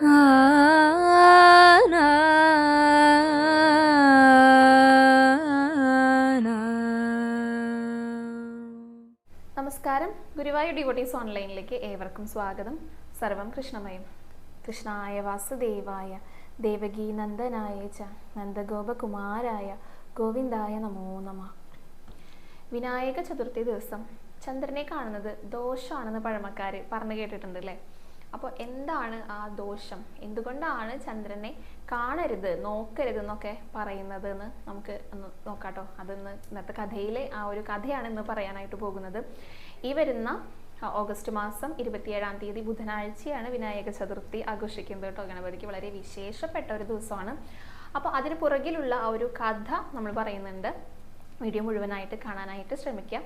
നമസ്കാരം. ഗുരുവായൂർ ഡിവോട്ടീസ് ഓൺലൈനിലേക്ക് ഏവർക്കും സ്വാഗതം. സർവം കൃഷ്ണമയം. കൃഷ്ണായ വാസുദേവായ ദേവകീ നന്ദനായ ച നന്ദഗോപകുമാരായ ഗോവിന്ദായ നമോ നമ. വിനായക ചതുർത്ഥി ദിവസം ചന്ദ്രനെ കാണുന്നത് ദോഷമാണെന്ന് പഴമക്കാർ പറഞ്ഞു കേട്ടിട്ടുണ്ട് അല്ലേ അപ്പോൾ എന്താണ് ആ ദോഷം? എന്തുകൊണ്ടാണ് ചന്ദ്രനെ കാണരുത് നോക്കരുത് എന്നൊക്കെ പറയുന്നത് എന്ന് നമുക്ക് ഒന്ന് നോക്കാട്ടോ. അതൊന്ന് ഇന്നത്തെ കഥയിലെ ആ ഒരു കഥയാണ് ഇന്ന് പറയാനായിട്ട് പോകുന്നത്. ഈ വരുന്ന ഓഗസ്റ്റ് മാസം ഇരുപത്തിയേഴാം തീയതി ബുധനാഴ്ചയാണ് വിനായക ചതുർത്ഥി ആഘോഷിക്കുന്നത് കേട്ടോ. ഗണപതിക്ക് വളരെ വിശേഷപ്പെട്ട ഒരു ദിവസമാണ്. അപ്പോൾ അതിന് പുറകിലുള്ള ആ ഒരു കഥ നമ്മൾ പറയുന്നുണ്ട്. വീഡിയോ മുഴുവനായിട്ട് കാണാനായിട്ട് ശ്രമിക്കുക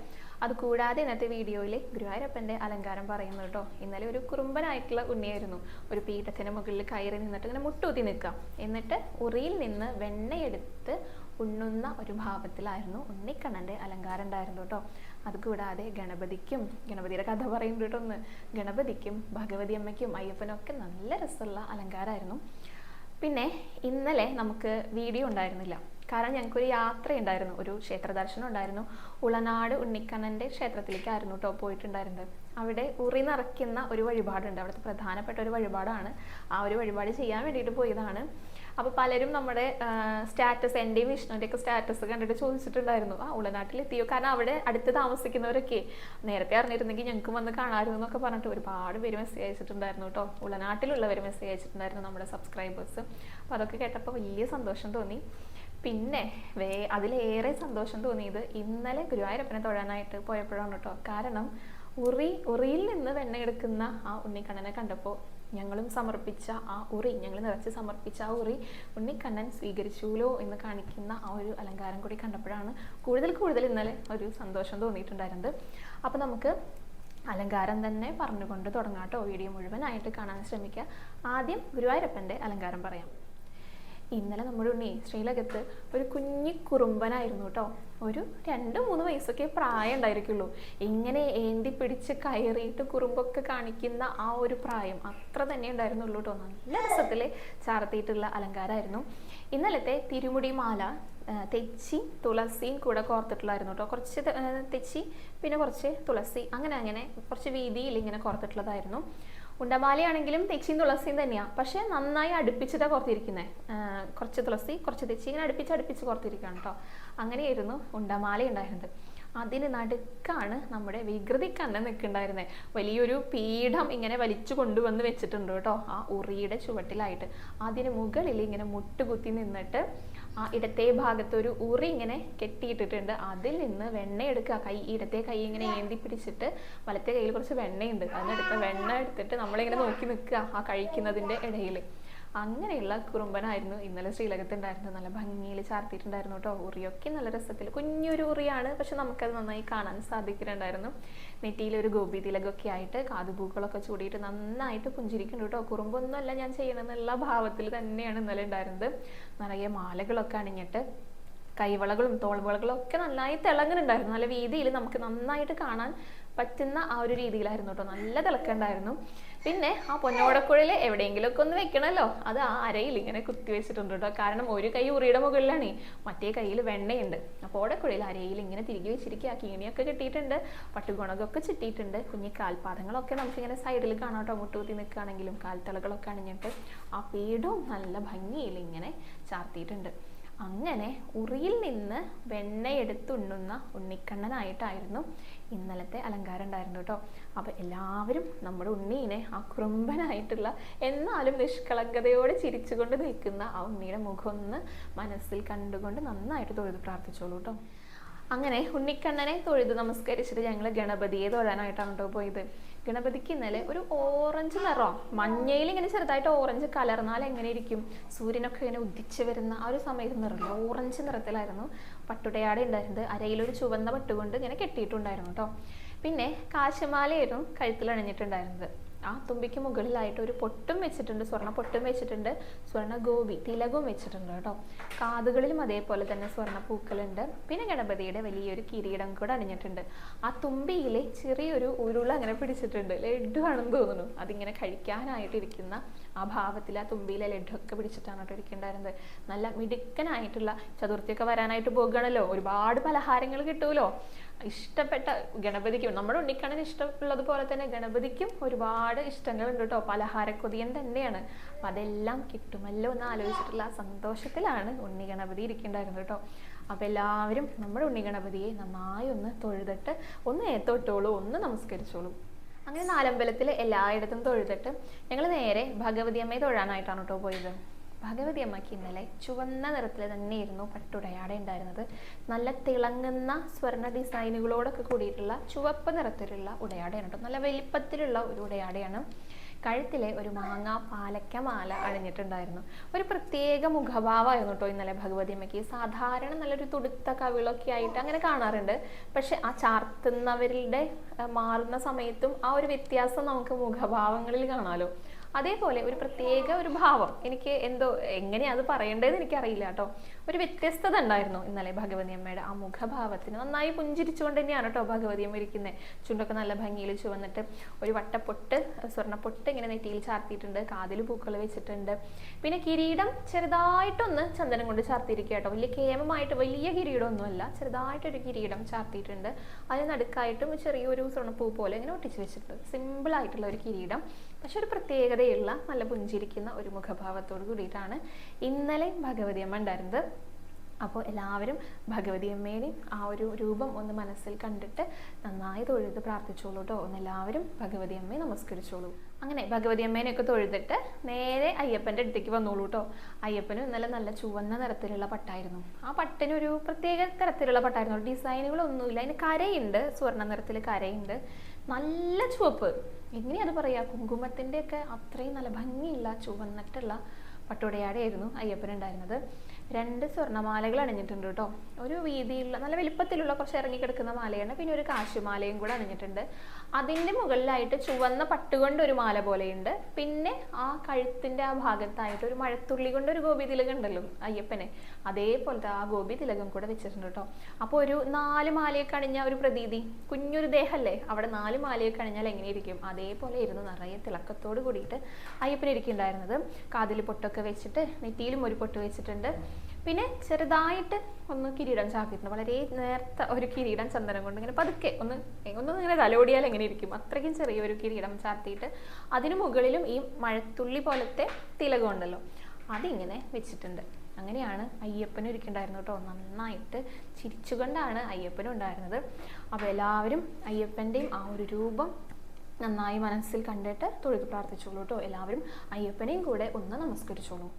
അതുകൂടാതെ ഇന്നത്തെ വീഡിയോയിൽ ഗുരുവായൂരപ്പന്റെ അലങ്കാരം പറയുന്നു കേട്ടോ ഇന്നലെ ഒരു കുറുമ്പനായിട്ടുള്ള ഉണ്ണിയായിരുന്നു. ഒരു പീഠത്തിന് മുകളിൽ കയറി നിന്നിട്ട് ഇങ്ങനെ മുട്ടൂത്തി നിൽക്കാം എന്നിട്ട് ഉറിയിൽ നിന്ന് വെണ്ണയെടുത്ത് ഉണ്ണുന്ന ഒരു ഭാവത്തിലായിരുന്നു ഉണ്ണിക്കണ്ണന്റെ അലങ്കാരം ഉണ്ടായിരുന്നു കേട്ടോ അതുകൂടാതെ ഗണപതിക്കും ഗണപതിയുടെ കഥ പറയുന്നുണ്ട് കേട്ടോ ഒന്ന്. ഗണപതിക്കും ഭഗവതി അമ്മയ്ക്കും അയ്യപ്പനും ഒക്കെ നല്ല രസമുള്ള അലങ്കാരമായിരുന്നു. പിന്നെ ഇന്നലെ നമുക്ക് വീഡിയോ ഉണ്ടായിരുന്നില്ല. കാരണം ഞങ്ങൾക്കൊരു യാത്ര ഉണ്ടായിരുന്നു ഒരു ക്ഷേത്ര ദർശനം ഉണ്ടായിരുന്നു. ഉളനാട് ഉണ്ണിക്കണ്ണന്റെ ക്ഷേത്രത്തിലേക്കായിരുന്നു കേട്ടോ പോയിട്ടുണ്ടായിരുന്നത്. അവിടെ ഉറി നിറയ്ക്കുന്ന ഒരു വഴിപാടുണ്ട്. അവിടുത്തെ പ്രധാനപ്പെട്ട ഒരു വഴിപാടാണ്. ആ ഒരു വഴിപാട് ചെയ്യാൻ വേണ്ടിയിട്ട് പോയതാണ്. അപ്പോൾ പലരും നമ്മുടെ സ്റ്റാറ്റസ് എന്റെയും വിഷ്ണുവിന്റെ ഒക്കെ സ്റ്റാറ്റസ് കണ്ടിട്ട് ചോദിച്ചിട്ടുണ്ടായിരുന്നു. ആ ഉളനാട്ടിലെത്തിയോ കാരണം അവിടെ അടുത്ത് താമസിക്കുന്നവരൊക്കെ നേരത്തെ അറിഞ്ഞിരുന്നെങ്കിൽ ഞങ്ങൾക്ക് വന്ന് കാണാമായിരുന്നു എന്നൊക്കെ പറഞ്ഞിട്ട് ഒരുപാട് പേര് മെസ്സേജ് അയച്ചിട്ടുണ്ടായിരുന്നു കേട്ടോ ഉളനാട്ടിലുള്ളവർ മെസ്സേജ് അയച്ചിട്ടുണ്ടായിരുന്നു നമ്മുടെ സബ്സ്ക്രൈബേഴ്സ് അപ്പോൾ അതൊക്കെ കേട്ടപ്പോൾ വലിയ സന്തോഷം തോന്നി. പിന്നെ വേ അതിലേറെ സന്തോഷം തോന്നിയത് ഇന്നലെ ഗുരുവായൂരപ്പനെ തൊഴാനായിട്ട് പോയപ്പോഴാണ് കേട്ടോ കാരണം ഉറി ഉറിയിൽ നിന്ന് വെണ്ണ എടുക്കുന്ന ആ ഉണ്ണിക്കണ്ണനെ കണ്ടപ്പോൾ ഞങ്ങളും സമർപ്പിച്ച ആ ഉറി ഞങ്ങൾ നിറച്ച് സമർപ്പിച്ച ആ ഉറി ഉണ്ണിക്കണ്ണൻ സ്വീകരിച്ചുല്ലോ എന്ന് കാണിക്കുന്ന ആ ഒരു അലങ്കാരം കൂടി കണ്ടപ്പോഴാണ് കൂടുതൽ കൂടുതൽ ഇന്നലെ ഒരു സന്തോഷം തോന്നിയിട്ടുണ്ടായിരുന്നത്. അപ്പോൾ നമുക്ക് അലങ്കാരം തന്നെ പറഞ്ഞുകൊണ്ട് തുടങ്ങാട്ടോ വീഡിയോ മുഴുവനായിട്ട് കാണാൻ ശ്രമിക്കുക. ആദ്യം ഗുരുവായൂരപ്പന്റെ അലങ്കാരം പറയാം. ഇന്നലെ നമ്മുടെ ഉണ്ണി ശ്രീലകത്ത് ഒരു കുഞ്ഞി കുറുമ്പനായിരുന്നു കേട്ടോ. ഒരു രണ്ട് മൂന്ന് വയസ്സൊക്കെ പ്രായം ഉണ്ടായിരിക്കുള്ളൂ. ഇങ്ങനെ ഏന്തി പിടിച്ച് കയറിയിട്ട് കുറുമ്പൊക്കെ കാണിക്കുന്ന ആ ഒരു പ്രായം അത്ര തന്നെ ഉണ്ടായിരുന്നുള്ളൂ കേട്ടോ. നല്ല രസത്തിൽ ചാർത്തിയിട്ടുള്ള അലങ്കാരമായിരുന്നു ഇന്നലത്തെ തിരുമുടി മാല തെച്ചി തുളസിയും കൂടെ കോർത്തിട്ടുള്ളായിരുന്നു കേട്ടോ. കുറച്ച് തെച്ചി പിന്നെ കുറച്ച് തുളസി അങ്ങനെ അങ്ങനെ കുറച്ച് വീതിയിൽ ഇങ്ങനെ കോർത്തിട്ടുള്ളതായിരുന്നു. ഉണ്ടമാലയാണെങ്കിലും തെച്ചിയും തുളസിയും തന്നെയാണ് പക്ഷേ നന്നായി അടുപ്പിച്ചിട്ടാണ് കോർത്തിരിക്കുന്നത് കുറച്ച് തുളസി കുറച്ച് തെച്ചി ഇങ്ങനെ അടുപ്പിച്ച് അടുപ്പിച്ച് കോർത്തിരിക്കുകയാണ് കേട്ടോ അങ്ങനെയായിരുന്നു ഉണ്ടമാല ഉണ്ടായിരുന്നത്. അതിന് നടുക്കാണ് നമ്മുടെ വികൃതി കണ്ണൻ നിൽക്കുന്നുണ്ടായിരുന്നത് വലിയൊരു പീഠം ഇങ്ങനെ വലിച്ചു കൊണ്ടുവന്ന് വെച്ചിട്ടുണ്ട് കേട്ടോ ആ ഉറിയുടെ ചുവട്ടിലായിട്ട്. അതിന് മുകളിൽ ഇങ്ങനെ മുട്ടുകുത്തി നിന്നിട്ട് ആ ഇടത്തെ ഭാഗത്ത് ഒരു ഉറി ഇങ്ങനെ കെട്ടിയിട്ടിട്ടുണ്ട്. അതിൽ നിന്ന് വെണ്ണ എടുക്കുക. കൈ ഇടത്തെ കൈ ഇങ്ങനെ ഏന്തി പിടിച്ചിട്ട് വലത്തെ കയ്യിൽ കുറച്ച് വെണ്ണയുണ്ട്. അതിനെടുത്ത വെണ്ണ എടുത്തിട്ട് നമ്മളിങ്ങനെ നോക്കി നിൽക്കുക ആ കഴിക്കുന്നതിന്റെ ഇടയിൽ. അങ്ങനെയുള്ള കുറുമ്പനായിരുന്നു. ഇന്നലെ ശ്രീലകത്ത് ഉണ്ടായിരുന്നത് നല്ല ഭംഗിയിൽ ചാർത്തിയിട്ടുണ്ടായിരുന്നു കേട്ടോ. ഉറിയൊക്കെ നല്ല രസത്തിൽ. കുഞ്ഞൊരു ഉറിയാണ്. പക്ഷെ നമുക്കത് നന്നായി കാണാൻ സാധിക്കുന്നുണ്ടായിരുന്നു. നെറ്റിയിലൊരു ഗോപി തിലകൊക്കെ ആയിട്ട് കാതുപൂക്കളൊക്കെ ചൂടിയിട്ട് നന്നായിട്ട് പുഞ്ചിരിക്കുന്നുണ്ട് കേട്ടോ. കുറുമ്പൊന്നുമല്ല ഞാൻ ചെയ്യണമെന്നുള്ള ഭാവത്തിൽ തന്നെയാണ് ഇന്നലെ ഉണ്ടായിരുന്നത്. നിറയെ മാലകളൊക്കെ അണിഞ്ഞിട്ട് കൈവളകളും തോൾവളകളും ഒക്കെ നന്നായി തിളങ്ങുന്നുണ്ടായിരുന്നു. നല്ല വീതിയിൽ നമുക്ക് നന്നായിട്ട് കാണാൻ പറ്റുന്ന ആ ഒരു രീതിയിലായിരുന്നു കേട്ടോ. നല്ല തിളക്കണ്ടായിരുന്നു പിന്നെ ആ പൊന്നോടക്കുഴയിൽ എവിടെയെങ്കിലുമൊക്കെ ഒന്ന് വെക്കണമല്ലോ അത് ആ അരയിൽ ഇങ്ങനെ കുത്തി വെച്ചിട്ടുണ്ട് കേട്ടോ. കാരണം ഒരു കൈ ഉറിയുടെ മുകളിലാണ്. മറ്റേ കയ്യിൽ വെണ്ണയുണ്ട്. അപ്പോൾ ഓടക്കുഴയിൽ അരയിൽ ഇങ്ങനെ തിരികെ വെച്ചിരിക്കുക. കീണിയൊക്കെ കിട്ടിയിട്ടുണ്ട്. പട്ടുകുണകൊക്കെ ചുറ്റിയിട്ടുണ്ട് കുഞ്ഞി കാൽപാദങ്ങളൊക്കെ നമുക്കിങ്ങനെ സൈഡിൽ കാണാം കേട്ടോ. മുട്ടുകുത്തി നിൽക്കുകയാണെങ്കിലും കാൽത്തളകളൊക്കെ അണിഞ്ഞിട്ട്. ആ പീഠവും നല്ല ഭംഗിയിൽ ഇങ്ങനെ ചാർത്തിയിട്ടുണ്ട്. അങ്ങനെ ഉറിയിൽ നിന്ന് വെണ്ണയെടുത്തുണ്ണുന്ന ഉണ്ണിക്കണ്ണനായിട്ടായിരുന്നു ഇന്നലത്തെ അലങ്കാരം ഉണ്ടായിരുന്നു കേട്ടോ. അപ്പോൾ എല്ലാവരും നമ്മുടെ ഉണ്ണീനെ ആ കുറുമ്പനായിട്ടുള്ള എന്നാലും നിഷ്കളങ്കതയോടെ ചിരിച്ചുകൊണ്ട് നിൽക്കുന്ന ആ ഉണ്ണിയുടെ മുഖം ഒന്ന് മനസ്സിൽ കണ്ടുകൊണ്ട് നന്നായിട്ട് തൊഴുത് പ്രാർത്ഥിച്ചോളൂ കേട്ടോ. അങ്ങനെ ഉണ്ണിക്കണ്ണനെ തൊഴുത് നമസ്കരിച്ചിട്ട് ഞങ്ങൾ ഗണപതിയെ തൊഴാനായിട്ടാണ് കേട്ടോ പോയത്. ഗണപതിക്ക് ഇന്നലെ ഒരു ഓറഞ്ച് നിറം മഞ്ഞയിൽ ഇങ്ങനെ ചെറുതായിട്ട് ഓറഞ്ച് കലർന്നാൽ എങ്ങനെ ഇരിക്കും? സൂര്യനൊക്കെ ഇങ്ങനെ ഉദിച്ച് വരുന്ന ആ ഒരു സമയത്ത് നിറം ഓറഞ്ച് നിറത്തിലായിരുന്നു പട്ടുടയാട ഉണ്ടായിരുന്നത്. അരയിലൊരു ചുവന്ന പട്ടുകൊണ്ട് ഇങ്ങനെ കെട്ടിയിട്ടുണ്ടായിരുന്നു കേട്ടോ. പിന്നെ കാശുമാലയായിരുന്നു കഴുത്തിൽ അണിഞ്ഞിട്ടുണ്ടായിരുന്നത് ആ തുമ്പിക്ക് മുകളിലായിട്ട് ഒരു പൊട്ടും വെച്ചിട്ടുണ്ട് സ്വർണ പൊട്ടും വെച്ചിട്ടുണ്ട് സ്വർണ ഗോപി തിലകവും വെച്ചിട്ടുണ്ട് കേട്ടോ. കാതുകളിലും അതേപോലെ തന്നെ സ്വർണ പൂക്കളുണ്ട്. പിന്നെ ഗണപതിയുടെ വലിയൊരു കിരീടം കൂടെ അണിഞ്ഞിട്ടുണ്ട്. ആ തുമ്പിയിലെ ചെറിയൊരു ഉരുള അങ്ങനെ പിടിച്ചിട്ടുണ്ട്. ലഡു ആണെന്ന് തോന്നുന്നു. അതിങ്ങനെ കഴിക്കാനായിട്ട് ഇരിക്കുന്ന ആ ഭാവത്തിൽ ആ തുമ്പിയിലെ ലഡുവൊക്കെ പിടിച്ചിട്ടാണ് കേട്ടോ ഇരിക്കേണ്ടായിരുന്നത് നല്ല മിടുക്കനായിട്ടുള്ള ചതുർത്ഥിയൊക്കെ വരാനായിട്ട് പോകുകയാണല്ലോ ഒരുപാട് പലഹാരങ്ങൾ കിട്ടുമല്ലോ ഇഷ്ടപ്പെട്ട ഗണപതിക്കും നമ്മുടെ ഉണ്ണിക്കണ്ണന് ഇഷ്ടമുള്ളതുപോലെ തന്നെ ഗണപതിക്കും ഒരുപാട് ഇഷ്ടങ്ങളുണ്ട് കേട്ടോ. പലഹാരക്കൊതിയൻ തന്നെയാണ്. അപ്പം അതെല്ലാം കിട്ടുമല്ലോ എന്ന് ആലോചിച്ചിട്ടുള്ള സന്തോഷത്തിലാണ് ഉണ്ണി ഗണപതി ഇരിക്കേണ്ടായിരുന്നത് കേട്ടോ. അപ്പം എല്ലാവരും നമ്മുടെ ഉണ്ണി ഗണപതിയെ നന്നായി ഒന്ന് തൊഴുതിട്ട് ഒന്ന് ഏത്തോട്ടോളൂ ഒന്ന് നമസ്കരിച്ചോളൂ. അങ്ങനെ നാലമ്പലത്തിൽ എല്ലായിടത്തും തൊഴുതിട്ട് ഞങ്ങൾ നേരെ ഭഗവതി അമ്മയെ തൊഴാനായിട്ടാണ് കേട്ടോ പോയത്. ഭഗവതി അമ്മയ്ക്ക് ഇന്നലെ ചുവന്ന നിറത്തിൽ തന്നെയായിരുന്നു പട്ടുടയാട ഉണ്ടായിരുന്നത്. നല്ല തിളങ്ങുന്ന സ്വർണ ഡിസൈനുകളോടൊക്കെ കൂടിയിട്ടുള്ള ചുവപ്പ് നിറത്തിലുള്ള ഉടയാടയാണ് കേട്ടോ നല്ല വലിപ്പത്തിലുള്ള ഒരു ഉടയാടയാണ്. കഴുത്തിലെ ഒരു മാങ്ങ പാലക്ക മാല അണിഞ്ഞിട്ടുണ്ടായിരുന്നു. ഒരു പ്രത്യേക മുഖഭാവമായിരുന്നു കേട്ടോ ഇന്നലെ ഭഗവതി അമ്മയ്ക്ക് സാധാരണ നല്ലൊരു തുടുത്ത കവിളൊക്കെ ആയിട്ട് അങ്ങനെ കാണാറുണ്ട്. പക്ഷെ ആ ചാർത്തുന്നവരുടെ മാറുന്ന സമയത്തും ആ ഒരു വ്യത്യാസം നമുക്ക് മുഖഭാവങ്ങളിൽ കാണാലോ. അതേപോലെ ഒരു പ്രത്യേക ഒരു ഭാവം. എനിക്ക് എന്തോ എങ്ങനെയാ അത് പറയേണ്ടതെന്ന് എനിക്കറിയില്ല കേട്ടോ ഒരു വ്യത്യസ്തത ഉണ്ടായിരുന്നു ഇന്നലെ ഭഗവതി അമ്മയുടെ ആ മുഖഭാവത്തിന്. നന്നായി പുഞ്ചിരിച്ചുകൊണ്ട് തന്നെയാണ് കേട്ടോ ഭഗവതി അമ്മ ഇരിക്കുന്നത് ചുണ്ടൊക്കെ നല്ല ഭംഗിയിൽ ചുവന്നിട്ട് ഒരു വട്ടപ്പൊട്ട് സ്വർണപ്പൊട്ട് ഇങ്ങനെ നെറ്റിയിൽ ചാർത്തിയിട്ടുണ്ട്. കാതിൽ പൂക്കൾ വെച്ചിട്ടുണ്ട്. പിന്നെ കിരീടം ചെറുതായിട്ടൊന്ന് ചന്ദനം കൊണ്ട് ചാർത്തിയിരിക്കുക വലിയ കേമമായിട്ട് വലിയ കിരീടമൊന്നുമല്ല. ചെറുതായിട്ടൊരു കിരീടം ചാർത്തിയിട്ടുണ്ട്. അതിന് നടുക്കായിട്ടും ചെറിയൊരു സ്വർണപ്പൂ പോലെ ഇങ്ങനെ ഒട്ടിച്ച് വെച്ചിട്ടുണ്ട്. സിമ്പിൾ ആയിട്ടുള്ള ഒരു കിരീടം. പക്ഷെ ഒരു പ്രത്യേകതയുള്ള നല്ല പുഞ്ചിരിക്കുന്ന ഒരു മുഖഭാവത്തോട് കൂടിയിട്ടാണ് ഇന്നലെ ഭഗവതി അമ്മ ഉണ്ടായിരുന്നത്. അപ്പോൾ എല്ലാവരും ഭഗവതി അമ്മേനെയും ആ ഒരു രൂപം ഒന്ന് മനസ്സിൽ കണ്ടിട്ട് നന്നായി തൊഴുത് പ്രാർത്ഥിച്ചോളൂ കേട്ടോ ഒന്ന് എല്ലാവരും ഭഗവതി അമ്മയെ നമസ്കരിച്ചോളൂ. അങ്ങനെ ഭഗവതി അമ്മേനെയൊക്കെ തൊഴുതിട്ട് നേരെ അയ്യപ്പന്റെ അടുത്തേക്ക് വന്നോളൂ കേട്ടോ അയ്യപ്പനും ഇന്നലെ നല്ല ചുവന്ന നിറത്തിലുള്ള പട്ടായിരുന്നു. ആ പട്ടിന് ഒരു പ്രത്യേക തരത്തിലുള്ള പട്ടായിരുന്നു. ഡിസൈനുകളൊന്നുമില്ല. അതിന് കരയുണ്ട്. സ്വർണ നിറത്തിൽ കരയുണ്ട്. നല്ല ചുവപ്പ്. എങ്ങനെയാ അത് പറയാ? കുങ്കുമത്തിന്റെയൊക്കെ അത്രയും നല്ല ഭംഗിയുള്ള ചുവന്നിട്ടുള്ള പട്ടുടയാടെയായിരുന്നു അയ്യപ്പനുണ്ടായിരുന്നത്. രണ്ട് സ്വർണമാലകൾ അണിഞ്ഞിട്ടുണ്ട് കേട്ടോ. ഒരു വീതിയുള്ള നല്ല വലിപ്പത്തിലുള്ള കുറച്ച് ഇറങ്ങി കിടക്കുന്ന മാലയാണ്. പിന്നെ ഒരു കാശുമാലയും കൂടെ അണിഞ്ഞിട്ടുണ്ട്. അതിന്റെ മുകളിലായിട്ട് ചുവന്ന പട്ടുകൊണ്ട് ഒരു മാല പോലെയുണ്ട്. പിന്നെ ആ കഴുത്തിന്റെ ആ ഭാഗത്തായിട്ട് ഒരു മഴത്തുള്ളി കൊണ്ട് ഒരു ഗോപി തിലകം ഉണ്ടല്ലോ അയ്യപ്പനെ. അതേപോലത്തെ ആ ഗോപി തിലകം കൂടെ വെച്ചിട്ടുണ്ട് കേട്ടോ. അപ്പോൾ ഒരു നാല് മാലയൊക്കെ അണിഞ്ഞ ഒരു പ്രതീതി. കുഞ്ഞൊരു ദേഹമല്ലേ അവിടെ നാല് മാലയൊക്കെ അണിഞ്ഞാൽ എങ്ങനെയിരിക്കും? അതേപോലെ ഇരുന്ന് നിറയെ തിളക്കത്തോട് കൂടിയിട്ട് അയ്യപ്പൻ ഇരിക്കുന്നുണ്ടായിരുന്നത് കാതിൽ പൊട്ടൊക്കെ വെച്ചിട്ട് നെറ്റിയിലും ഒരു പൊട്ട് വെച്ചിട്ടുണ്ട്. പിന്നെ ചെറുതായിട്ട് ഒന്ന് കിരീടം ചാക്കിട്ടുണ്ട് വളരെ നേരത്തെ ഒരു കിരീടം ചന്ദനം കൊണ്ട് ഇങ്ങനെ പതുക്കെ ഒന്ന് ഒന്ന് ഇങ്ങനെ തലോടിയാൽ എങ്ങനെ ഇരിക്കും? അത്രയ്ക്കും ചെറിയൊരു കിരീടം ചാർത്തിയിട്ട് അതിനു മുകളിലും ഈ മഴത്തുള്ളി പോലത്തെ തിലകം ഉണ്ടല്ലോ അതിങ്ങനെ വെച്ചിട്ടുണ്ട്. അങ്ങനെയാണ് അയ്യപ്പനും ഇരിക്കണ്ടായിരുന്നു കേട്ടോ. നന്നായിട്ട് ചിരിച്ചുകൊണ്ടാണ് അയ്യപ്പനും ഉണ്ടായിരുന്നത്. അപ്പോൾ എല്ലാവരും അയ്യപ്പന്റെയും ആ ഒരു രൂപം നന്നായി മനസ്സിൽ കണ്ടിട്ട് തൊഴുത് പ്രാർത്ഥിച്ചോളൂ കേട്ടോ. എല്ലാവരും അയ്യപ്പനെയും കൂടെ ഒന്ന് നമസ്കരിച്ചോളൂ.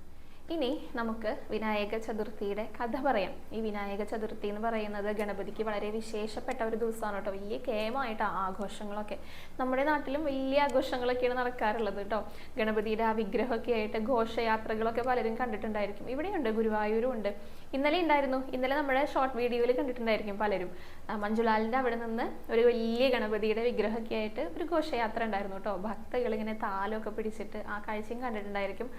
ഇനി നമുക്ക് വിനായക ചതുർത്ഥിയുടെ കഥ പറയാം. ഈ വിനായക ചതുർത്ഥി എന്ന് പറയുന്നത് ഗണപതിക്ക് വളരെ വിശേഷപ്പെട്ട ഒരു ദിവസമാണ് കേട്ടോ. വലിയ കേമായിട്ട് ആഘോഷങ്ങളൊക്കെ. നമ്മുടെ നാട്ടിലും വലിയ ആഘോഷങ്ങളൊക്കെയാണ് നടക്കാറുള്ളത് കേട്ടോ. ഗണപതിയുടെ ആ വിഗ്രഹമൊക്കെ ആയിട്ട് ഘോഷയാത്രകളൊക്കെ പലരും കണ്ടിട്ടുണ്ടായിരിക്കും. ഇവിടെയുണ്ട് ഗുരുവായൂരും ഉണ്ട് ഇന്നലെ ഉണ്ടായിരുന്നു. ഇന്നലെ നമ്മുടെ ഷോർട്ട് വീഡിയോയിൽ കണ്ടിട്ടുണ്ടായിരിക്കും പലരും. മഞ്ജുലാലിന്റെ അവിടെ നിന്ന് ഒരു വലിയ ഗണപതിയുടെ വിഗ്രഹമൊക്കെ ആയിട്ട് ഒരു ഘോഷയാത്ര ഉണ്ടായിരുന്നു കേട്ടോ. ഭക്തകൾ ഇങ്ങനെ താലമൊക്കെ പിടിച്ചിട്ട് ആ കാഴ്ചയും കണ്ടിട്ടുണ്ടായിരിക്കും.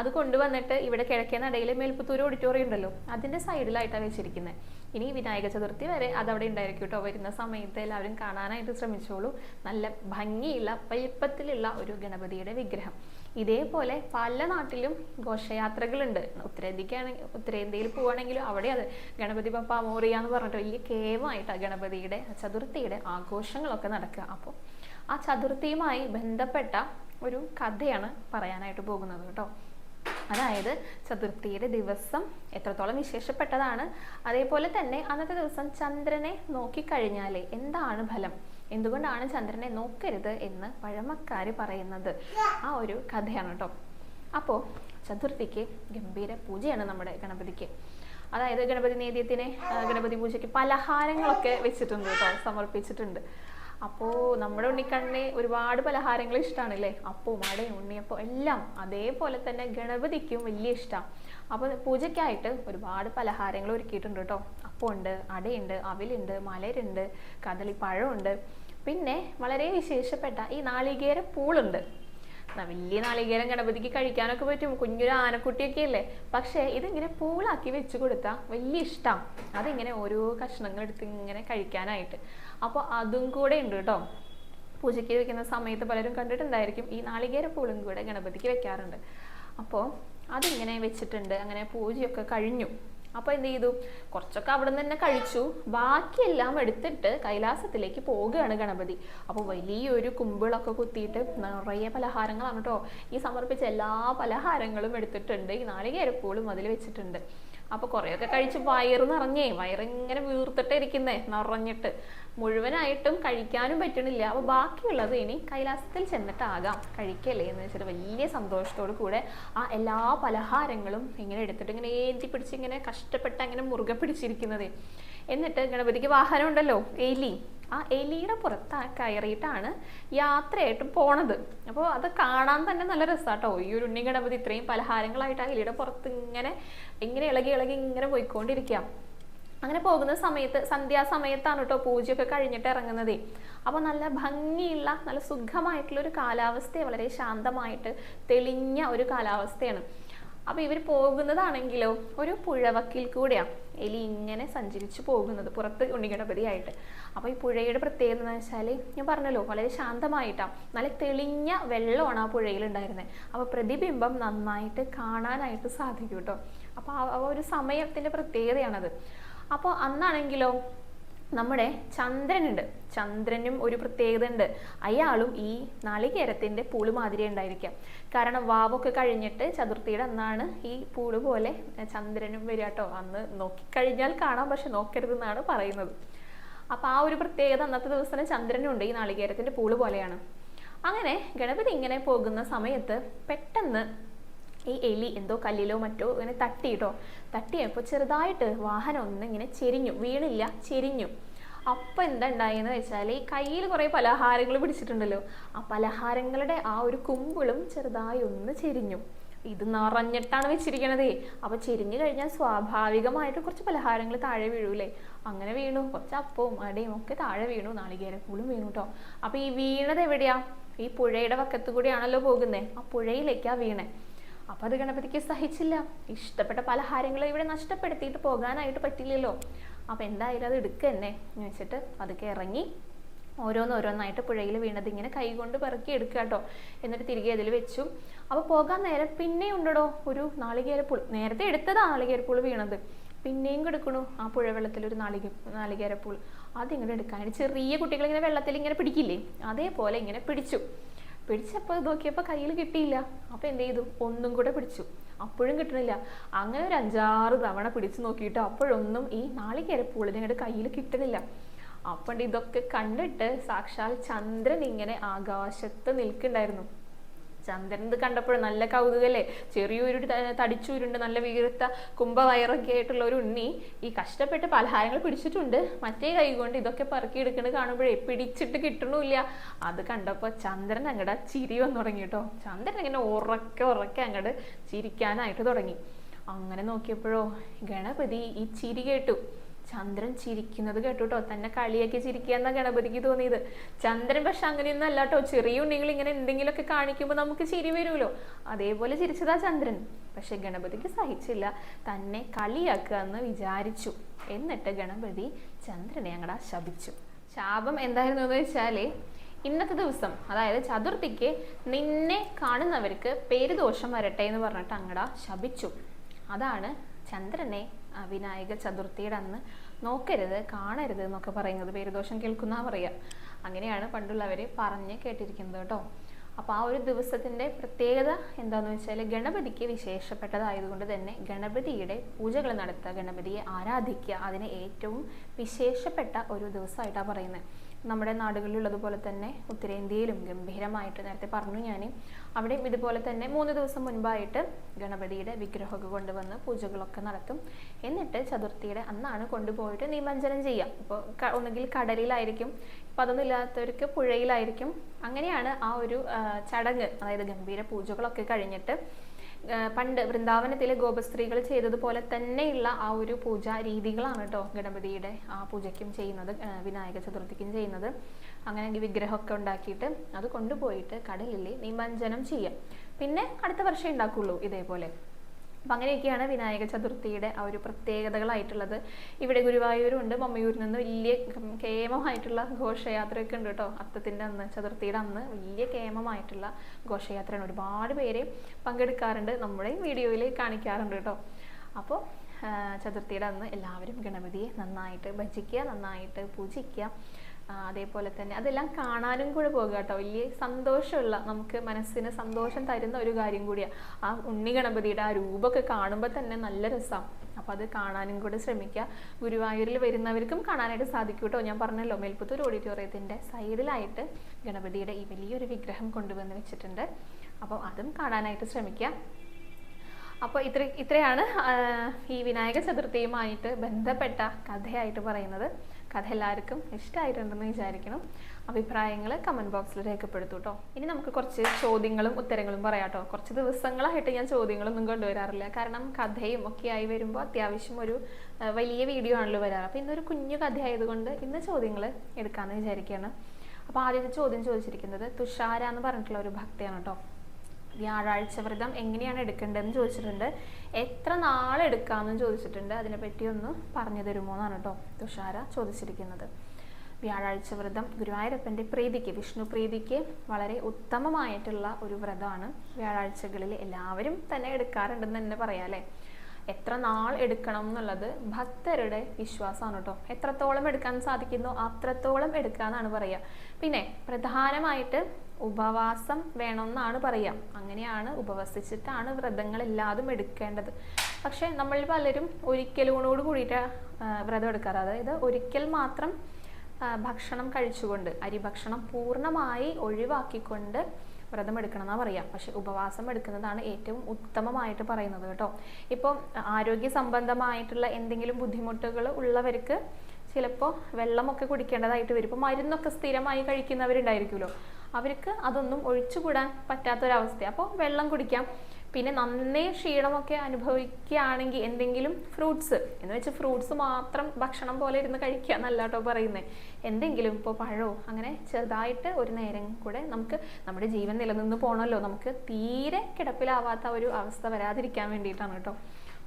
അത് കൊണ്ടുവന്നിട്ട് ഇവിടെ കിഴക്കേ നടയിൽ മേൽപ്പത്തൂർ ഓഡിറ്റോറിയം ഉണ്ടല്ലോ. അതിന്റെ സൈഡിലായിട്ടാണ് വെച്ചിരിക്കുന്നത് ഇനി വിനായക ചതുർത്ഥി വരെ അതവിടെ ഉണ്ടായിരിക്കും കേട്ടോ വരുന്ന സമയത്ത് എല്ലാവരും കാണാനായിട്ട് ശ്രമിച്ചോളൂ. നല്ല ഭംഗിയുള്ള വലിപ്പത്തിലുള്ള ഒരു ഗണപതിയുടെ വിഗ്രഹം. ഇതേപോലെ പല നാട്ടിലും ഘോഷയാത്രകളുണ്ട്. ഉത്തരേന്ത്യക്കാണെങ്കിൽ ഉത്തരേന്ത്യയിൽ പോവുകയാണെങ്കിലും അവിടെ അത് ഗണപതി പപ്പ മോറിയ എന്ന് പറഞ്ഞിട്ട് വലിയ കേമായിട്ടാണ് ഗണപതിയുടെ ചതുർത്ഥിയുടെ ആഘോഷങ്ങളൊക്കെ നടക്കുക. അപ്പോൾ ആ ചതുർത്ഥിയുമായി ബന്ധപ്പെട്ട ഒരു കഥയാണ് പറയാനായിട്ട് പോകുന്നത് കേട്ടോ അതായത് ചതുർത്ഥിയുടെ ദിവസം എത്രത്തോളം വിശേഷപ്പെട്ടതാണ്. അതേപോലെ തന്നെ അന്നത്തെ ദിവസം ചന്ദ്രനെ നോക്കിക്കഴിഞ്ഞാലേ എന്താണ് ഫലം? എന്തുകൊണ്ടാണ് ചന്ദ്രനെ നോക്കരുത് എന്ന് പഴമക്കാർ പറയുന്നത്. ആ ഒരു കഥയാണ് കേട്ടോ അപ്പോൾ ചതുർത്ഥിക്ക് ഗംഭീര പൂജയാണ് നമ്മുടെ ഗണപതിക്ക്. അതായത് ഗണപതി നേദ്യത്തിന് ഗണപതി പൂജയ്ക്ക് പലഹാരങ്ങളൊക്കെ വെച്ചിട്ടുണ്ട് കേട്ടോ സമർപ്പിച്ചിട്ടുണ്ട്. അപ്പോൾ നമ്മുടെ ഉണ്ണിക്കണ്ണിന് ഒരുപാട് പലഹാരങ്ങൾ ഇഷ്ടമാണ് അല്ലേ അപ്പവും അടയും ഉണ്ണിയപ്പം എല്ലാം അതേപോലെ തന്നെ ഗണപതിക്കും വലിയ ഇഷ്ടമാണ് അപ്പോൾ പൂജയ്ക്കായിട്ട് ഒരുപാട് പലഹാരങ്ങൾ ഒരുക്കിയിട്ടുണ്ട് കേട്ടോ. അപ്പമുണ്ട് അടയുണ്ട് അവിലുണ്ട് മലരുണ്ട് കദളിപ്പഴമുണ്ട്. പിന്നെ വളരെ വിശേഷപ്പെട്ട ഈ നാളികേര പൂളുണ്ട്. വലിയ നാളികേരം ഗണപതിക്ക് കഴിക്കാനൊക്കെ പറ്റും. കുഞ്ഞൊരു ആനക്കുട്ടിയൊക്കെ അല്ലേ? പക്ഷേ ഇതിങ്ങനെ പൂളാക്കി വെച്ച് കൊടുത്താൽ വലിയ ഇഷ്ടമാണ് അതിങ്ങനെ ഓരോ കഷ്ണങ്ങൾ എടുത്ത് ഇങ്ങനെ കഴിക്കാനായിട്ട്. അപ്പോൾ അതും കൂടെ ഉണ്ട് കേട്ടോ പൂജയ്ക്ക് വെക്കുന്ന സമയത്ത് പലരും കണ്ടിട്ടുണ്ടായിരിക്കും ഈ നാളികേര പൂളും കൂടെ ഗണപതിക്ക് വെക്കാറുണ്ട്. അപ്പോൾ അതിങ്ങനെ വെച്ചിട്ടുണ്ട്. അങ്ങനെ പൂജയൊക്കെ കഴിഞ്ഞു. അപ്പോൾ എന്ത് ചെയ്തു? കുറച്ചൊക്കെ അവിടെ നിന്ന് തന്നെ കഴിച്ചു. ബാക്കിയെല്ലാം എടുത്തിട്ട് കൈലാസത്തിലേക്ക് പോവുകയാണ് ഗണപതി. അപ്പോൾ വലിയൊരു കുമ്പിളൊക്കെ കുത്തിയിട്ട് നിറയെ പലഹാരങ്ങളാണ് കേട്ടോ ഈ സമർപ്പിച്ച എല്ലാ പലഹാരങ്ങളും എടുത്തിട്ടുണ്ട്. ഈ നാളികേരപ്പൂളും അതിൽ വെച്ചിട്ടുണ്ട്. അപ്പോൾ കുറേയൊക്കെ കഴിച്ച് വയറ് നിറഞ്ഞേ വയറിങ്ങനെ വീർത്തിട്ടേ ഇരിക്കുന്നേ നിറഞ്ഞിട്ട്. മുഴുവനായിട്ടും കഴിക്കാനും പറ്റണില്ല. അപ്പോൾ ബാക്കിയുള്ളത് ഇനി കൈലാസത്തിൽ ചെന്നിട്ടാകാം. കഴിക്കല്ലേ എന്ന് വെച്ചാൽ വലിയ സന്തോഷത്തോടു കൂടെ ആ എല്ലാ പലഹാരങ്ങളും ഇങ്ങനെ എടുത്തിട്ട് ഇങ്ങനെ ഏന്തി പിടിച്ച് ഇങ്ങനെ കഷ്ടപ്പെട്ട് അങ്ങനെ മുറുകെ പിടിച്ചിരിക്കുന്നത്. എന്നിട്ട് ഗണപതിക്ക് വാഹനം ഉണ്ടല്ലോ എലി. ആ എലിയുടെ പുറത്ത് കയറിയിട്ടാണ് യാത്രയായിട്ട് പോണത്. അപ്പോൾ അത് കാണാൻ തന്നെ നല്ല രസാട്ടോ. ഈ ഒരു ഉണ്ണി ഗണപതി ഇത്രയും പലഹാരങ്ങളായിട്ട് ആ എലിയുടെ പുറത്ത് ഇങ്ങനെ ഇങ്ങനെ ഇളകി ഇളകി ഇങ്ങനെ പോയിക്കൊണ്ടിരിക്കാം അങ്ങനെ പോകുന്ന സമയത്ത് സന്ധ്യാസമയത്താണ് കേട്ടോ പൂജയൊക്കെ കഴിഞ്ഞിട്ട് ഇറങ്ങുന്നത്. അപ്പോൾ നല്ല ഭംഗിയുള്ള നല്ല സുഖമായിട്ടുള്ള ഒരു കാലാവസ്ഥയെ വളരെ ശാന്തമായിട്ട് തെളിഞ്ഞ ഒരു കാലാവസ്ഥയാണ്. അപ്പോൾ ഇവർ പോകുന്നതാണെങ്കിലോ ഒരു പുഴവക്കിൽ കൂടെയാണ് എലി ഇങ്ങനെ സഞ്ചരിച്ചു പോകുന്നത് പുറത്ത് ഉണ്ണിഗണപതിയായിട്ട് അപ്പോൾ ഈ പുഴയുടെ പ്രത്യേകത എന്ന് വെച്ചാൽ ഞാൻ പറഞ്ഞല്ലോ വളരെ ശാന്തമായിട്ടാണ് നല്ല തെളിഞ്ഞ വെള്ളമാണ് ആ പുഴയിൽ ഉണ്ടായിരുന്നത് അപ്പോൾ പ്രതിബിംബം നന്നായിട്ട് കാണാനായിട്ട് സാധിക്കും കേട്ടോ അപ്പോൾ ആ ഒരു സമയത്തിന്റെ പ്രത്യേകതയാണത്. അപ്പോൾ അന്നാണെങ്കിലോ നമ്മുടെ ചന്ദ്രനുണ്ട്. ചന്ദ്രനും ഒരു പ്രത്യേകത ഉണ്ട് അയാളും ഈ നാളികേരത്തിന്റെ പൂൾ മാതിരി ഉണ്ടായിരിക്കാം. കാരണം വാവൊക്കെ കഴിഞ്ഞിട്ട് ചതുർത്ഥിയുടെ അന്നാണ് ഈ പൂൾ പോലെ ചന്ദ്രനും വരിക കേട്ടോ. അന്ന് നോക്കിക്കഴിഞ്ഞാൽ കാണാം പക്ഷെ നോക്കരുതെന്നാണ് പറയുന്നത്. അപ്പോൾ ആ ഒരു പ്രത്യേകത അന്നത്തെ ദിവസം ചന്ദ്രനുണ്ട് ഈ നാളികേരത്തിന്റെ പൂൾ പോലെയാണ്. അങ്ങനെ ഗണപതി ഇങ്ങനെ പോകുന്ന സമയത്ത് പെട്ടെന്ന് ഈ എലി എന്തോ കല്ലിലോ മറ്റോ ഇങ്ങനെ തട്ടി തട്ടിയിട്ടോ. തട്ടിയപ്പോൾ ചെറുതായിട്ട് വാഹനം ഒന്ന് ഇങ്ങനെ ചെരിഞ്ഞു. വീണില്ല ചെരിഞ്ഞു. അപ്പം എന്താ ഉണ്ടായെന്ന് വെച്ചാൽ ഈ കയ്യിൽ കുറേ പലഹാരങ്ങൾ പിടിച്ചിട്ടുണ്ടല്ലോ. ആ പലഹാരങ്ങളുടെ ആ ഒരു കുമ്പിളും ചെറുതായി ഒന്ന് ചെരിഞ്ഞു. ഇത് നിറഞ്ഞിട്ടാണ് വെച്ചിരിക്കണതേ. അപ്പോൾ ചെരിഞ്ഞു കഴിഞ്ഞാൽ സ്വാഭാവികമായിട്ട് കുറച്ച് പലഹാരങ്ങൾ താഴെ വീഴൂലേ. അങ്ങനെ വീണു. കുറച്ച് അപ്പവും അടയും ഒക്കെ താഴെ വീണു. നാളികേരക്കൂളും വീണു കേട്ടോ അപ്പോൾ ഈ വീണത് എവിടെയാ? ഈ പുഴയുടെ വക്കത്തു കൂടിയാണല്ലോ പോകുന്നത് ആ പുഴയിലേക്കാണ് വീണേ. അപ്പൊ അത് ഗണപതിക്ക് സഹിച്ചില്ല. ഇഷ്ടപ്പെട്ട പലഹാരങ്ങൾ ഇവിടെ നഷ്ടപ്പെടുത്തിയിട്ട് പോകാനായിട്ട് പറ്റില്ലല്ലോ. അപ്പോൾ എന്തായാലും അത് എടുക്കുക തന്നെ എന്ന് വെച്ചിട്ട് അതൊക്കെ ഇറങ്ങി ഓരോന്നോരോന്നായിട്ട് പുഴയിൽ വീണത് ഇങ്ങനെ കൈകൊണ്ട് പെറുക്കി എടുക്കുക കേട്ടോ. എന്നിട്ട് തിരികെ അതിൽ വെച്ചു. അപ്പോൾ പോകാൻ നേരം പിന്നെ ഉണ്ടോ ഒരു നാളികേരപ്പുൾ നേരത്തെ എടുത്തതാ നാളികേരപ്പുൾ വീണത്. പിന്നെയും കൊടുക്കണു ആ പുഴ വെള്ളത്തിൽ ഒരു നാളിക നാളികേരപ്പുൾ അതിങ്ങനെ എടുക്കാനായിട്ട് ചെറിയ കുട്ടികൾ ഇങ്ങനെ വെള്ളത്തിൽ ഇങ്ങനെ പിടിക്കില്ലേ? അതേപോലെ ഇങ്ങനെ പിടിച്ചു. പിടിച്ചപ്പോൾ നോക്കിയപ്പോൾ കയ്യിൽ കിട്ടിയില്ല. അപ്പോൾ എന്ത് ചെയ്തു? ഒന്നും കൂടെ പിടിച്ചു. അപ്പോഴും കിട്ടണില്ല. അങ്ങനെ ഒരു അഞ്ചാറ് തവണ പിടിച്ചു നോക്കിയിട്ട് അപ്പോഴൊന്നും ഈ നാളികേര ഇങ്ങോട്ട് കയ്യിൽ കിട്ടണില്ല. അപ്പം ഇതൊക്കെ കണ്ടിട്ട് സാക്ഷാൽ ചന്ദ്രൻ ഇങ്ങനെ ആകാശത്ത് നിൽക്കുന്നുണ്ടായിരുന്നു. ചന്ദ്രൻ ഇത് കണ്ടപ്പോൾ നല്ല കൗതുകല്ലേ? ചെറിയൊരു തടിച്ചുരുണ്ട് നല്ല വീർത്ത കുംഭവയറൊക്കെ ആയിട്ടുള്ള ഒരു ഉണ്ണി ഈ കഷ്ടപ്പെട്ട് പലഹാരങ്ങൾ പിടിച്ചിട്ടുണ്ട്. മറ്റേ കൈ കൊണ്ട് ഇതൊക്കെ പറക്കിയെടുക്കണത് കാണുമ്പോഴേ പിടിച്ചിട്ട് കിട്ടണില്ല. അത് കണ്ടപ്പോൾ ചന്ദ്രൻ അങ്ങടെ ചിരി വന്നു തുടങ്ങി കേട്ടോ. ചന്ദ്രൻ ഇങ്ങനെ ഉറക്കെ ഉറക്കെ അങ്ങോട്ട് ചിരിക്കാനായിട്ട് തുടങ്ങി. അങ്ങനെ നോക്കിയപ്പോഴോ ഗണപതി ഈ ചിരി കേട്ടു. ചന്ദ്രൻ ചിരിക്കുന്നത് കേട്ടോ തന്നെ കളിയാക്കി ചിരിക്കുക എന്നാ ഗണപതിക്ക് തോന്നിയത്. ചന്ദ്രൻ പക്ഷെ അങ്ങനെയൊന്നും അല്ല കേട്ടോ ചെറിയ ഉണ്ണികൾ ഇങ്ങനെ എന്തെങ്കിലുമൊക്കെ കാണിക്കുമ്പോൾ നമുക്ക് ചിരി വരുമല്ലോ. അതേപോലെ ചിരിച്ചതാ ചന്ദ്രൻ. പക്ഷെ ഗണപതിക്ക് സഹിച്ചില്ല. തന്നെ കളിയാക്കുക എന്ന് വിചാരിച്ചു. എന്നിട്ട് ഗണപതി ചന്ദ്രനെ അങ്ങടെ ശപിച്ചു ശാപം എന്തായിരുന്നു എന്ന് വെച്ചാൽ ഇന്നത്തെ ദിവസം അതായത് ചതുർത്ഥിക്ക് നിന്നെ കാണുന്നവർക്ക് പേരുദോഷം വരട്ടെ എന്ന് പറഞ്ഞിട്ട് അങ്ങടാ ശപിച്ചു അതാണ് ചന്ദ്രനെ വിനായക ചതുർത്ഥിയുടെ അന്ന് നോക്കരുത് കാണരുത് എന്നൊക്കെ പറയുന്നത്. പേരുദോഷം കേൾക്കുന്ന പറയുക. അങ്ങനെയാണ് പണ്ടുള്ളവർ പറഞ്ഞ് കേട്ടിരിക്കുന്നത് കേട്ടോ. അപ്പോൾ ആ ഒരു ദിവസത്തിന്റെ പ്രത്യേകത എന്താണെന്ന് വെച്ചാൽ ഗണപതിക്ക് വിശേഷപ്പെട്ടതായതുകൊണ്ട് തന്നെ ഗണപതിയുടെ പൂജകൾ നടത്തുക ഗണപതിയെ ആരാധിക്കുക അതിന് ഏറ്റവും വിശേഷപ്പെട്ട ഒരു ദിവസമായിട്ടാണ് പറയുന്നത്. നമ്മുടെ നാടുകളിലുള്ളതുപോലെ തന്നെ ഉത്തരേന്ത്യയിലും ഗംഭീരമായിട്ട് നേരത്തെ പറഞ്ഞു ഞാൻ അവിടെയും ഇതുപോലെ തന്നെ മൂന്ന് ദിവസം മുൻപായിട്ട് ഗണപതിയുടെ വിഗ്രഹമൊക്കെ കൊണ്ടുവന്ന് പൂജകളൊക്കെ നടത്തും. എന്നിട്ട് ചതുർത്ഥിയുടെ അന്നാണ് കൊണ്ടുപോയിട്ട് നിമഞ്ജനം ചെയ്യാം. ഇപ്പോൾ ഒന്നുകിൽ കടലിലായിരിക്കും ഇപ്പം അതൊന്നും ഇല്ലാത്തവർക്ക് പുഴയിലായിരിക്കും. അങ്ങനെയാണ് ആ ഒരു ചടങ്ങ് അതായത് ഗംഭീര പൂജകളൊക്കെ കഴിഞ്ഞിട്ട് പണ്ട് വൃന്ദാവനത്തിലെ ഗോപസ്ത്രീകൾ ചെയ്തതുപോലെ തന്നെയുള്ള ആ ഒരു പൂജാ രീതികളാണ് കേട്ടോ ഗണപതിയുടെ ആ പൂജയ്ക്കും ചെയ്യുന്നത് വിനായക ചതുർത്ഥിക്കും ചെയ്യുന്നത്. അങ്ങനെ വിഗ്രഹമൊക്കെ ഉണ്ടാക്കിയിട്ട് അത് കൊണ്ടുപോയിട്ട് കടലിൽ നിമഞ്ജനം ചെയ്യാം. പിന്നെ അടുത്ത വർഷം ഉണ്ടാക്കുള്ളൂ ഇതേപോലെ. അപ്പം അങ്ങനെയൊക്കെയാണ് വിനായക ചതുർത്ഥിയുടെ ആ ഒരു പ്രത്യേകതകളായിട്ടുള്ളത്. ഇവിടെ ഗുരുവായൂരും ഉണ്ട് മമ്മയൂരിൽ നിന്ന് വലിയ കേമമായിട്ടുള്ള ഘോഷയാത്രയൊക്കെ ഉണ്ട് കേട്ടോ. അത്തത്തിന്റെ അന്ന് ചതുർത്ഥിയുടെ അന്ന് വലിയ കേമമായിട്ടുള്ള ഘോഷയാത്രയാണ്. ഒരുപാട് പേര് പങ്കെടുക്കാറുണ്ട് നമ്മുടെ വീഡിയോയിൽ കാണിക്കാറുണ്ട് കേട്ടോ. അപ്പോൾ ചതുർത്ഥിയുടെ അന്ന് എല്ലാവരും ഗണപതിയെ നന്നായിട്ട് ഭജിക്കുക നന്നായിട്ട് പൂജിക്കുക. അതേപോലെ തന്നെ. അതെല്ലാം കാണാനും കൂടെ പോകുക കേട്ടോ. വലിയ സന്തോഷമുള്ള നമുക്ക് മനസ്സിന് സന്തോഷം തരുന്ന ഒരു കാര്യം കൂടിയാണ് ആ ഉണ്ണി ഗണപതിയുടെ ആ രൂപമൊക്കെ കാണുമ്പോൾ തന്നെ നല്ല രസമാണ് അപ്പോൾ അത് കാണാനും കൂടെ ശ്രമിക്കുക. ഗുരുവായൂരിൽ വരുന്നവർക്കും കാണാനായിട്ട് സാധിക്കും കേട്ടോ. ഞാൻ പറഞ്ഞല്ലോ മേൽപ്പത്തൂർ ഓഡിറ്റോറിയത്തിന്റെ സൈഡിലായിട്ട് ഗണപതിയുടെ ഈ വലിയൊരു വിഗ്രഹം കൊണ്ടുവന്ന് വെച്ചിട്ടുണ്ട്. അപ്പോൾ അതും കാണാനായിട്ട് ശ്രമിക്കുക. അപ്പോൾ ഇത്ര ഇത്രയാണ് ഈ വിനായക ചതുർത്ഥിയുമായിട്ട് ബന്ധപ്പെട്ട കഥയായിട്ട് പറയുന്നത്. കഥ എല്ലാവർക്കും ഇഷ്ടമായിട്ടുണ്ടെന്ന് വിചാരിക്കണം അഭിപ്രായങ്ങൾ കമന്റ് ബോക്സിൽ രേഖപ്പെടുത്തു കേട്ടോ ഇനി നമുക്ക് കുറച്ച് ചോദ്യങ്ങളും ഉത്തരങ്ങളും പറയാം കേട്ടോ കുറച്ച് ദിവസങ്ങളായിട്ട് ഞാൻ ചോദ്യങ്ങളൊന്നും കൊണ്ടുവരാറില്ല. കാരണം കഥയും ഒക്കെ ആയി വരുമ്പോൾ അത്യാവശ്യം ഒരു വലിയ വീഡിയോ ആണല്ലോ വരാറ്. അപ്പോൾ ഇന്നൊരു കുഞ്ഞു കഥ ആയതുകൊണ്ട് ഇന്ന് ചോദ്യങ്ങൾ എടുക്കാമെന്ന് വിചാരിക്കുകയാണ്. അപ്പോൾ ആദ്യത്തെ ചോദ്യം ചോദിച്ചിരിക്കുന്നത് തുഷാര എന്ന് പറഞ്ഞിട്ടുള്ള ഒരു ഭക്തിയാണ് കേട്ടോ വ്യാഴാഴ്ച വ്രതം എങ്ങനെയാണ് എടുക്കേണ്ടതെന്ന് ചോദിച്ചിട്ടുണ്ട്. എത്ര നാളെടുക്കാമെന്ന് ചോദിച്ചിട്ടുണ്ട്. അതിനെപ്പറ്റി ഒന്ന് പറഞ്ഞു തരുമോ എന്നാണ് കേട്ടോ തുഷാര ചോദിച്ചിരിക്കുന്നത്. വ്യാഴാഴ്ച വ്രതം ഗുരുവായൂരപ്പന്റെ പ്രീതിക്ക് വിഷ്ണു പ്രീതിക്ക് വളരെ ഉത്തമമായിട്ടുള്ള ഒരു വ്രതമാണ്. വ്യാഴാഴ്ചകളിൽ എല്ലാവരും തന്നെ എടുക്കാറുണ്ടെന്ന് തന്നെ പറയാം അല്ലേ? എത്ര നാൾ എടുക്കണം എന്നുള്ളത് ഭക്തരുടെ വിശ്വാസമാണ് കേട്ടോ. എത്രത്തോളം എടുക്കാൻ സാധിക്കുന്നു അത്രത്തോളം എടുക്കാന്നാണ് പറയുക പിന്നെ പ്രധാനമായിട്ട് ഉപവാസം വേണമെന്നാണ് പറയുക അങ്ങനെയാണ് ഉപവസിച്ചിട്ടാണ് വ്രതങ്ങൾ എല്ലാതും എടുക്കേണ്ടത്. പക്ഷെ നമ്മൾ പലരും ഒരിക്കലോട് കൂടിയിട്ട് വ്രതം എടുക്കാറ്. അതായത് ഒരിക്കൽ മാത്രം ഭക്ഷണം കഴിച്ചുകൊണ്ട് അരി ഭക്ഷണം പൂർണമായി ഒഴിവാക്കിക്കൊണ്ട് വ്രതം എടുക്കണം എന്നാ പറയാം. പക്ഷെ ഉപവാസം എടുക്കുന്നതാണ് ഏറ്റവും ഉത്തമമായിട്ട് പറയുന്നത് കേട്ടോ. ഇപ്പോൾ ആരോഗ്യ സംബന്ധമായിട്ടുള്ള എന്തെങ്കിലും ബുദ്ധിമുട്ടുകൾ ഉള്ളവർക്ക് ചിലപ്പോൾ വെള്ളമൊക്കെ കുടിക്കേണ്ടതായിട്ട് വരും. ഇപ്പോൾ മരുന്നൊക്കെ സ്ഥിരമായി കഴിക്കുന്നവരുണ്ടായിരിക്കുമല്ലോ. അവർക്ക് അതൊന്നും ഒഴിച്ചുകൂടാൻ പറ്റാത്തൊരവസ്ഥ അപ്പോൾ വെള്ളം കുടിക്കാം. പിന്നെ നന്നേ ക്ഷീണമൊക്കെ അനുഭവിക്കുകയാണെങ്കിൽ എന്തെങ്കിലും ഫ്രൂട്ട്സ് എന്ന് വെച്ച് ഫ്രൂട്ട്സ് മാത്രം ഭക്ഷണം പോലെ ഇരുന്ന് കഴിക്കുക എന്നല്ല കേട്ടോ പറയുന്നത് എന്തെങ്കിലും ഇപ്പോൾ പഴമോ അങ്ങനെ ചെറുതായിട്ട് ഒരു നേരം കൂടെ നമുക്ക് നമ്മുടെ ജീവൻ നിലനിന്ന് പോകണമല്ലോ നമുക്ക് തീരെ കിടപ്പിലാവാത്ത ഒരു അവസ്ഥ വരാതിരിക്കാൻ വേണ്ടിയിട്ടാണ് കേട്ടോ.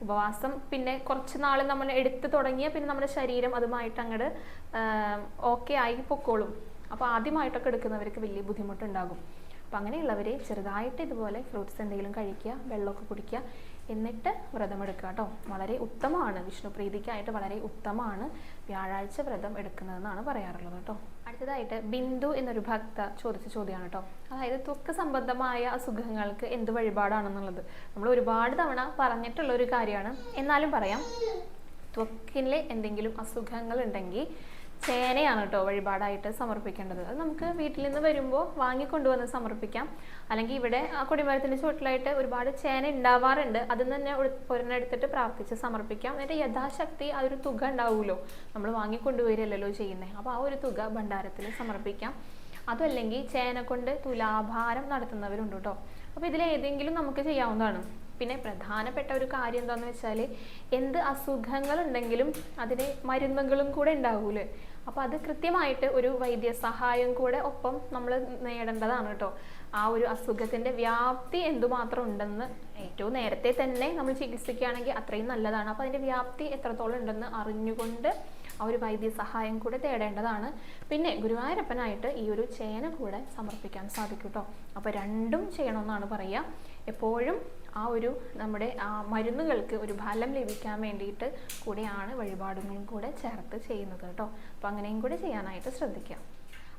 ഉപവാസം പിന്നെ കുറച്ച് നാൾ നമ്മൾ എടുത്തു തുടങ്ങിയ പിന്നെ നമ്മുടെ ശരീരം അതുമായിട്ട് അങ്ങോട്ട് ഓക്കെ ആയി പൊക്കോളും. അപ്പോൾ ആദ്യമായിട്ടൊക്കെ എടുക്കുന്നവർക്ക് വലിയ ബുദ്ധിമുട്ടുണ്ടാകും. അപ്പം അങ്ങനെയുള്ളവർ ചെറുതായിട്ട് ഇതുപോലെ ഫ്രൂട്ട്സ് എന്തെങ്കിലും കഴിക്കുക വെള്ളമൊക്കെ കുടിക്കുക എന്നിട്ട് വ്രതമെടുക്കുക കേട്ടോ. വളരെ ഉത്തമമാണ്. വിഷ്ണു പ്രീതിക്കായിട്ട് വളരെ ഉത്തമമാണ് വ്യാഴാഴ്ച വ്രതം എടുക്കുന്നതെന്നാണ് പറയാറുള്ളത് കേട്ടോ. അടുത്തതായിട്ട് ബിന്ദു എന്നൊരു ഭക്ത ചോദിച്ച ചോദ്യമാണ് കേട്ടോ. അതായത് ത്വക്ക് സംബന്ധമായ അസുഖങ്ങൾക്ക് എന്ത് വഴിപാടാണെന്നുള്ളത്. നമ്മൾ ഒരുപാട് തവണ പറഞ്ഞിട്ടുള്ള ഒരു കാര്യമാണ്. എന്നാലും പറയാം. ത്വക്കിലെ എന്തെങ്കിലും അസുഖങ്ങൾ ഉണ്ടെങ്കിൽ ചേനയാണ് കേട്ടോ വഴിപാടായിട്ട് സമർപ്പിക്കേണ്ടത്. അത് നമുക്ക് വീട്ടിൽ നിന്ന് വരുമ്പോൾ വാങ്ങിക്കൊണ്ടുവന്ന് സമർപ്പിക്കാം. അല്ലെങ്കിൽ ഇവിടെ ആ കൊടിമരത്തിന്റെ ചുവട്ടിലായിട്ട് ഒരുപാട് ചേന ഉണ്ടാവാറുണ്ട്. അതിൽ നിന്ന് തന്നെ എടുത്തിട്ട് പ്രാർത്ഥിച്ച് സമർപ്പിക്കാം. എന്നിട്ട് യഥാശക്തി ആ ഒരു തുക ഉണ്ടാവുമല്ലോ. നമ്മൾ വാങ്ങിക്കൊണ്ടുവരില്ലല്ലോ ചെയ്യുന്നത്. അപ്പോൾ ആ ഒരു തുക ഭണ്ഡാരത്തിൽ സമർപ്പിക്കാം. അതല്ലെങ്കിൽ ചേന കൊണ്ട് തുലാഭാരം നടത്തുന്നവരുണ്ട് കേട്ടോ. അപ്പോൾ ഇതിലേതെങ്കിലും നമുക്ക് ചെയ്യാവുന്നതാണ്. പിന്നെ പ്രധാനപ്പെട്ട ഒരു കാര്യം എന്താണെന്ന് വെച്ചാൽ എന്ത് അസുഖങ്ങളുണ്ടെങ്കിലും അതിന് മരുന്നുകളും കൂടെ ഉണ്ടാവൂലേ? അപ്പോൾ അത് കൃത്യമായിട്ട് ഒരു വൈദ്യസഹായം കൂടെ ഒപ്പം നമ്മൾ നേടേണ്ടതാണ് കേട്ടോ ആ ഒരു അസുഖത്തിന്റെ വ്യാപ്തി എന്തുമാത്രം ഉണ്ടെന്ന് ഏറ്റവും നേരത്തെ തന്നെ നമ്മൾ ചികിത്സിക്കുകയാണെങ്കിൽ അത്രയും നല്ലതാണ്. അപ്പോൾ അതിന്റെ വ്യാപ്തി എത്രത്തോളം ഉണ്ടെന്ന് അറിഞ്ഞുകൊണ്ട് ആ ഒരു വൈദ്യസഹായം കൂടെ തേടേണ്ടതാണ്. പിന്നെ ഗുരുവായൂരപ്പനായിട്ട് ഈ ഒരു ചേന കൂടെ സമർപ്പിക്കാൻ സാധിക്കും കേട്ടോ അപ്പോൾ രണ്ടും ചെയ്യണമെന്നാണ് പറയുക എപ്പോഴും ആ ഒരു നമ്മുടെ ആ മരുന്നുകൾക്ക് ഒരു ഫലം ലഭിക്കാൻ വേണ്ടിയിട്ട് കൂടെയാണ് വഴിപാടുകളും കൂടെ ചേർത്ത് ചെയ്യുന്നത് കേട്ടോ. അപ്പോൾ അങ്ങനെയും കൂടെ ചെയ്യാനായിട്ട് ശ്രദ്ധിക്കാം.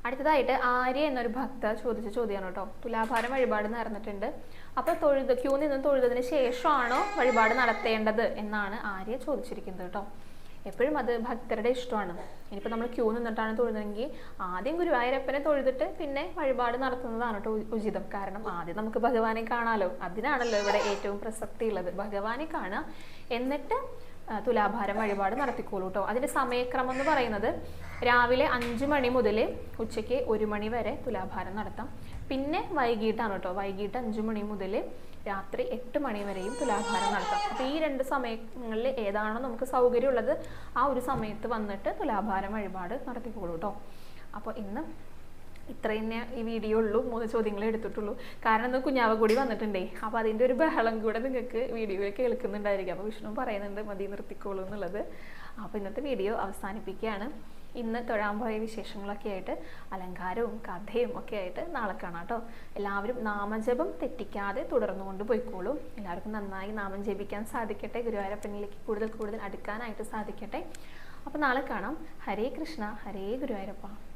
അടുത്തതായിട്ട് ആര്യ എന്നൊരു ഭക്ത ചോദിച്ച ചോദ്യമാണ് കേട്ടോ. തുലാഭാരം വഴിപാട് നടന്നിട്ടുണ്ട്. അപ്പോൾ തൊഴുത് ക്യൂ നിന്ന് തൊഴുതതിന് ശേഷമാണോ വഴിപാട് നടത്തേണ്ടത് എന്നാണ് ആര്യ ചോദിച്ചിരിക്കുന്നത് കേട്ടോ. എപ്പോഴും അത് ഭക്തരുടെ ഇഷ്ടമാണ്. ഇനിയിപ്പോൾ നമ്മൾ ക്യൂ നിന്നിട്ടാണ് തൊഴുന്നതെങ്കിൽ ആദ്യം ഗുരുവായൂരപ്പനെ തൊഴുതിട്ട് പിന്നെ വഴിപാട് നടത്തുന്നതാണ് കേട്ടോ ഉചിതം. കാരണം ആദ്യം നമുക്ക് ഭഗവാനെ കാണാലോ. അതിനാണല്ലോ ഇവിടെ ഏറ്റവും പ്രസക്തി ഉള്ളത്. ഭഗവാനെ കാണുക. എന്നിട്ട് തുലാഭാരം വഴിപാട് നടത്തിക്കോളൂ കേട്ടോ. അതിന്റെ സമയക്രമം എന്ന് പറയുന്നത് രാവിലെ അഞ്ച് മണി മുതൽ ഉച്ചയ്ക്ക് ഒരു മണി വരെ തുലാഭാരം നടത്താം. പിന്നെ വൈകിട്ടാണ് കേട്ടോ. വൈകിട്ട് അഞ്ച് മണി മുതൽ രാത്രി എട്ട് മണി വരെയും തുലാഭാരം നടത്താം. അപ്പോൾ ഈ രണ്ട് സമയങ്ങളിൽ ഏതാണോ നമുക്ക് സൗകര്യമുള്ളത് ആ ഒരു സമയത്ത് വന്നിട്ട് തുലാഭാരം വഴിപാട് നടത്തിക്കോളൂ കേട്ടോ അപ്പോൾ ഇന്ന് ഇത്രയും ഈ വീഡിയോ ഉള്ളൂ മൂന്ന് ചോദ്യങ്ങളെ എടുത്തിട്ടുള്ളൂ. കാരണം ഇന്ന് കുഞ്ഞാവ കൂടി വന്നിട്ടുണ്ടേ. അപ്പോൾ അതിന്റെ ഒരു ബഹളം കൂടെ നിങ്ങൾക്ക് വീഡിയോയിൽ കേൾക്കുന്നുണ്ടായിരിക്കും. അപ്പോൾ വിഷ്ണു പറയുന്നുണ്ട് മതി നിർത്തിക്കോളൂ എന്നുള്ളത്. അപ്പോൾ ഇന്നത്തെ വീഡിയോ അവസാനിപ്പിക്കുകയാണ്. ഇന്ന് തൊഴാൻ പോയ വിശേഷങ്ങളൊക്കെ ആയിട്ട് അലങ്കാരവും കഥയും ഒക്കെ ആയിട്ട് നാളെ കാണാം കേട്ടോ. എല്ലാവരും നാമജപം തെറ്റിക്കാതെ തുടർന്നുകൊണ്ട് പോയിക്കോളും. എല്ലാവർക്കും നന്നായി നാമം ജപിക്കാൻ സാധിക്കട്ടെ. ഗുരുവായൂരപ്പനിലേക്ക് കൂടുതൽ കൂടുതൽ അടുക്കാനായിട്ട് സാധിക്കട്ടെ. അപ്പോൾ നാളെ കാണാം. ഹരേ കൃഷ്ണ ഹരേ ഗുരുവായൂരപ്പ.